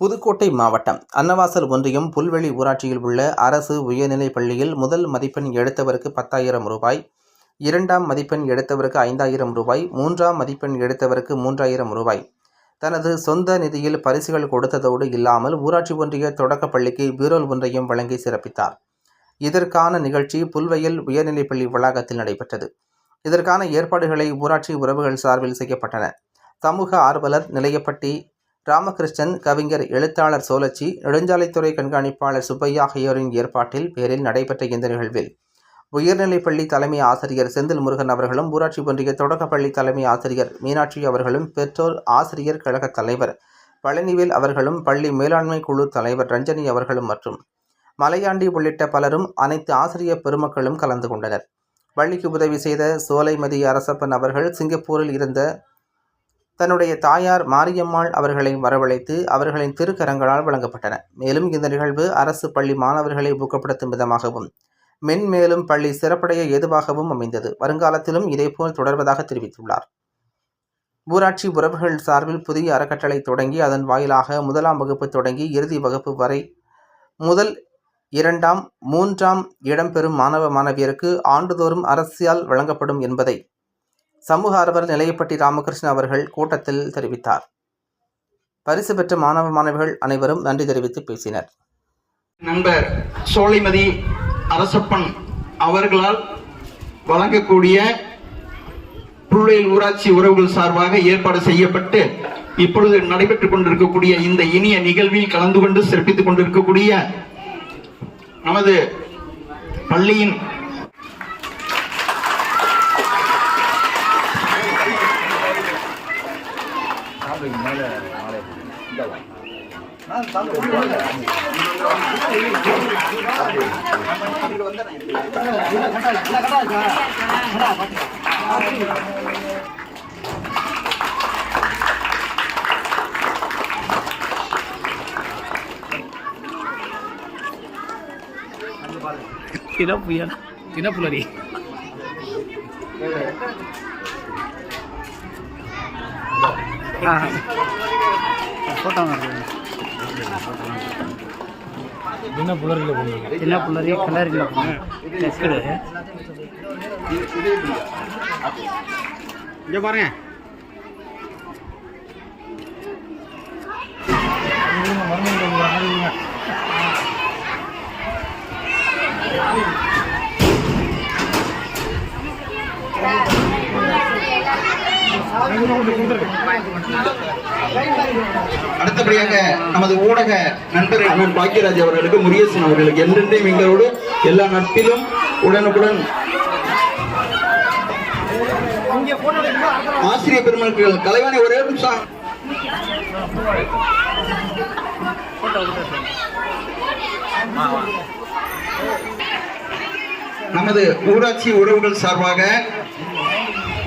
புதுக்கோட்டை மாவட்டம் அன்னவாசல் ஒன்றியம் புல்வெளி ஊராட்சியில் உள்ள அரசு உயர்நிலைப் பள்ளியில் முதல் மதிப்பெண் எடுத்தவருக்கு பத்தாயிரம் ரூபாய் இரண்டாம் மதிப்பெண் எடுத்தவருக்கு ஐந்தாயிரம் ரூபாய் மூன்றாம் மதிப்பெண் எடுத்தவருக்கு மூன்றாயிரம் ரூபாய். தனது சொந்த நிதியில் பரிசுகள் கொடுத்ததோடு இல்லாமல் ஊராட்சி ஒன்றிய தொடக்கப் பள்ளிக்கு பீரோல் ஒன்றையும் வழங்கி சிறப்பித்தார். இதற்கான நிகழ்ச்சி புல்வெயில் உயர்நிலைப்பள்ளி வளாகத்தில் நடைபெற்றது. இதற்கான ஏற்பாடுகளை ஊராட்சி உறவுகள் சார்பில் செய்யப்பட்டன. சமூக ஆர்வலர் நிலையப்பட்டி ராமகிருஷ்ணன் கவிஞர் எழுத்தாளர் சோலச்சி நெடுஞ்சாலைத்துறை கண்காணிப்பாளர் சுப்பையா ஆகியோரின் ஏற்பாட்டில் பேரில் நடைபெற்ற இந்த நிகழ்வில் உயர்நிலைப்பள்ளி தலைமை ஆசிரியர் செந்தில் முருகன் அவர்களும் ஊராட்சி ஒன்றிய தொடக்கப்பள்ளி தலைமை ஆசிரியர் மீனாட்சி அவர்களும் பெற்றோர் ஆசிரியர் கழக தலைவர் பழனிவேல் அவர்களும் பள்ளி மேலாண்மை குழு தலைவர் ரஞ்சனி அவர்களும் மற்றும் மலையாண்டி உள்ளிட்ட பலரும் அனைத்து ஆசிரியர் பெருமக்களும் கலந்து கொண்டனர். பள்ளிக்கு உதவி செய்த சோலைமதி அரசப்பன் அவர்கள் சிங்கப்பூரில் இருந்த தன்னுடைய தாயார் மாரியம்மாள் அவர்களை வரவழைத்து அவர்களின் திருக்கரங்களால் வழங்கப்பட்டன. மேலும் இந்த நிகழ்வு அரசு பள்ளி மாணவர்களை ஊக்கப்படுத்தும் விதமாகவும் மென்மேலும் பள்ளி சிறப்படைய ஏதுவாகவும் அமைந்தது. வருங்காலத்திலும் இதேபோல் தொடர்வதாக தெரிவித்துள்ளார். ஊராட்சி உறவுகள் சார்பில் புதிய அறக்கட்டளை தொடங்கி அதன் வாயிலாக முதலாம் வகுப்பு தொடங்கி இறுதி வகுப்பு வரை முதல் இரண்டாம் மூன்றாம் இடம்பெறும் மாணவ மாணவியருக்கு ஆண்டுதோறும் அரசியால் வழங்கப்படும் என்பதை சமூக ஆர்வலர் நிலையப்பட்டி ராமகிருஷ்ணன் அவர்கள் கூட்டத்தில் தெரிவித்தார். பரிசு பெற்ற மாணவ மாணவிகள் அனைவரும் நன்றி தெரிவித்து பேசினர். நண்பர் சோலைமதி அரசப்பன் அவர்களால் வழங்கக்கூடிய புள்ளையில் ஊராட்சி உறவுகள் சார்பாக ஏற்பாடு செய்யப்பட்டு இப்பொழுது நடைபெற்றுக் கொண்டிருக்கக்கூடிய இந்த இனிய நிகழ்வில் கலந்து கொண்டு சிறப்பித்துக் கொண்டிருக்கக்கூடிய நமது பள்ளியின் தினப்பு தினப்புலரி. ஃபோட்டோ தினப்புலரி கலரில் டெஸ்கடு இங்கே பாருங்க. அடுத்தபடியாக நமது ஊடக நண்பர் அண்ணன் பாக்கியராஜ் அவர்களுக்கு முரியசன் அவர்களுக்கு என்றென்றையும் எங்களோடு எல்லா நட்பிலும் உடனுக்குடன் ஆசிரியர் பெருமக்கள் கலைவாணி ஒரே நிமிஷம். நமது ஊராட்சி உறவுகள் சார்பாக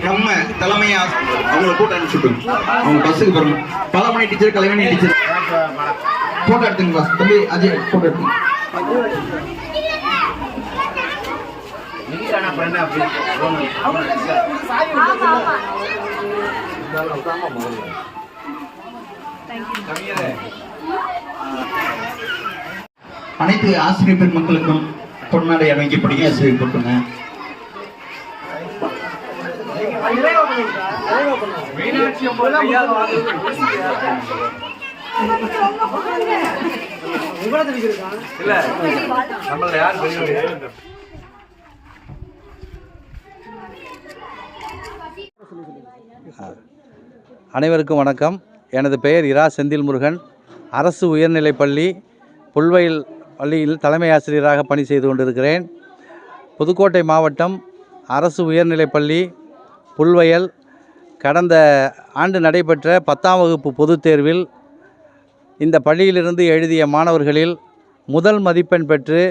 நம்ம தலைமையா அவங்கள அவங்களை கூட்ட அனுப்பிச்சுட்டோம் அவங்க பஸ்ஸுக்கு போறோம். Palamani teacher Kalaimani teacher photo எடுத்துங்க தம்பி அஜய் போட்டோ எடுத்துங்க. அனைத்து ஆசிரியர் பெருமக்களுக்கும் பொன்னாடை அணிவிக்கப்படுங்க ஆசிரியர் போட்டுங்க அனைவருக்கும் வணக்கம். எனது பெயர் இரா செந்தில் முருகன் அரசு உயர்நிலைப்பள்ளி புல்வயல் பள்ளியில் தலைமை ஆசிரியராக பணி செய்து கொண்டிருக்கிறேன். புதுக்கோட்டை மாவட்டம் அரசு உயர்நிலைப்பள்ளி புல்வயல் கடந்த ஆண்டு நடைபெற்ற பத்தாம் வகுப்பு பொதுத் தேர்வில் இந்த பள்ளியிலிருந்து எழுதிய மாணவர்களில் முதல் மதிப்பெண் பெற்று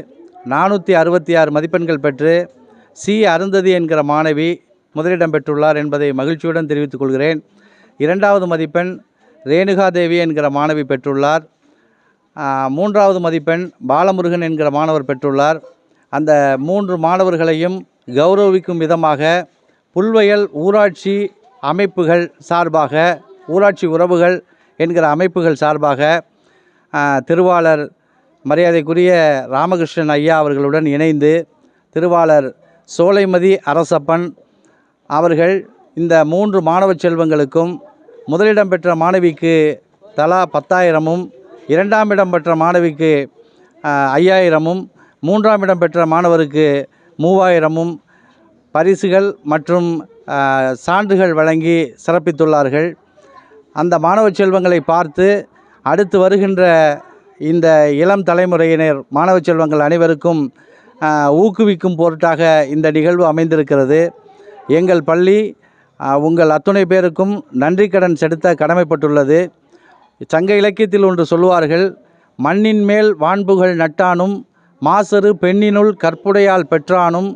நானூற்றி அறுபத்தி ஆறு மதிப்பெண்கள் பெற்று சி அருந்ததி என்கிற மாணவி முதலிடம் பெற்றுள்ளார் என்பதை மகிழ்ச்சியுடன் தெரிவித்துக் கொள்கிறேன். இரண்டாவது மதிப்பெண் ரேணுகாதேவி என்கிற மாணவி பெற்றுள்ளார். மூன்றாவது மதிப்பெண் பாலமுருகன் என்கிற மாணவர் பெற்றுள்ளார். அந்த மூன்று மாணவர்களையும் கௌரவிக்கும் விதமாக புல்வயல் ஊராட்சி அமைப்புகள் சார்பாக ஊராட்சி உறவுகள் என்கிற அமைப்புகள் சார்பாக திருவாளர் மரியாதைக்குரிய ராமகிருஷ்ணன் ஐயா அவர்களுடன் இணைந்து திருவாளர் சோலைமதி அரசப்பன் அவர்கள் இந்த மூன்று மாணவ செல்வங்களுக்கும் முதலிடம் பெற்ற மாணவிக்கு தலா பத்தாயிரமும் இரண்டாம் இடம் பெற்ற மாணவிக்கு ஐயாயிரமும் மூன்றாம் இடம் பெற்ற மாணவருக்கு மூவாயிரமும் பரிசுகள் மற்றும் சான்றுகள் வழங்கி சிறப்பித்துள்ளார்கள். அந்த மாணவ செல்வங்களை பார்த்து அடுத்து வருகின்ற இந்த இளம் தலைமுறையினர் மாணவ செல்வங்கள் அனைவருக்கும் ஊக்குவிக்கும் பொருட்டாக இந்த நிகழ்வு அமைந்திருக்கிறது. எங்கள் பள்ளி உங்கள் அத்துணை பேருக்கும் நன்றி கடன் செலுத்த கடமைப்பட்டுள்ளது. சங்க இலக்கியத்தில் ஒன்று சொல்வார்கள் மண்ணின் மேல் வான்புகள் நட்டானும் மாசறு பெண்ணினுள் கற்புடையால் பெற்றானும்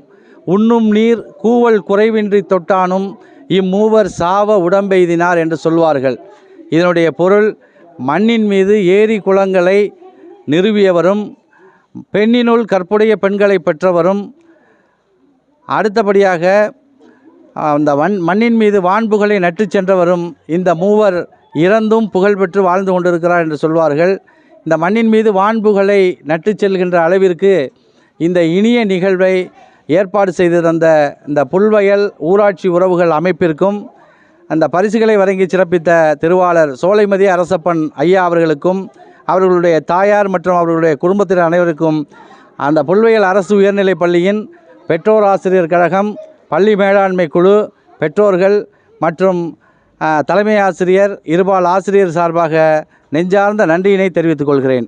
உண்ணும் நீர் கூவல் குறைவின்றி தொட்டானும் இம்மூவர் சாவ உடம்பெய்தினார் என்று சொல்வார்கள். இதனுடைய பொருள் மண்ணின் மீது ஏரி குளங்களை நிறுவியவரும் பெண்ணினுள் கற்புடைய பெண்களை பெற்றவரும் அடுத்தபடியாக அந்த வன் மண்ணின் மீது வான்புகளை நட்டு சென்றவரும் இந்த மூவர் இறந்தும் புகழ்பெற்று வாழ்ந்து கொண்டிருக்கிறார் என்று சொல்வார்கள். இந்த மண்ணின் மீது வான்புகளை நட்டு செல்கின்ற அளவிற்கு இந்த இனிய நிகழ்வை ஏற்பாடு செய்து தந்த இந்த புல்வயல் ஊராட்சி உறவுகள் அமைப்பிற்கும் அந்த பரிசுகளை வழங்கி சிறப்பித்த திருவாளர் சோலைமதி அரசப்பன் ஐயா அவர்களுக்கும் அவர்களுடைய தாயார் மற்றும் அவர்களுடைய குடும்பத்தினர் அனைவருக்கும் அந்த புல்வயல் அரசு உயர்நிலைப் பள்ளியின் பெற்றோர் ஆசிரியர் கழகம் பள்ளி மேலாண்மை குழு பெற்றோர்கள் மற்றும் தலைமை ஆசிரியர் இருபால் ஆசிரியர் சார்பாக நெஞ்சார்ந்த நன்றியினை தெரிவித்துக் கொள்கிறேன்.